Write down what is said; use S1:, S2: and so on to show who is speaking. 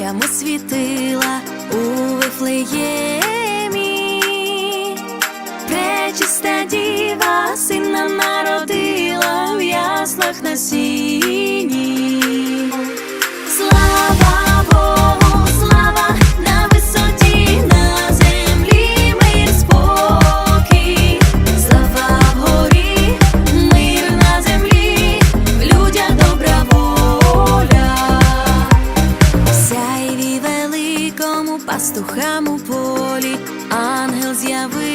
S1: зорями світила у вифлеємі, пречиста дівчина пастухам у полі, ангел з'явив.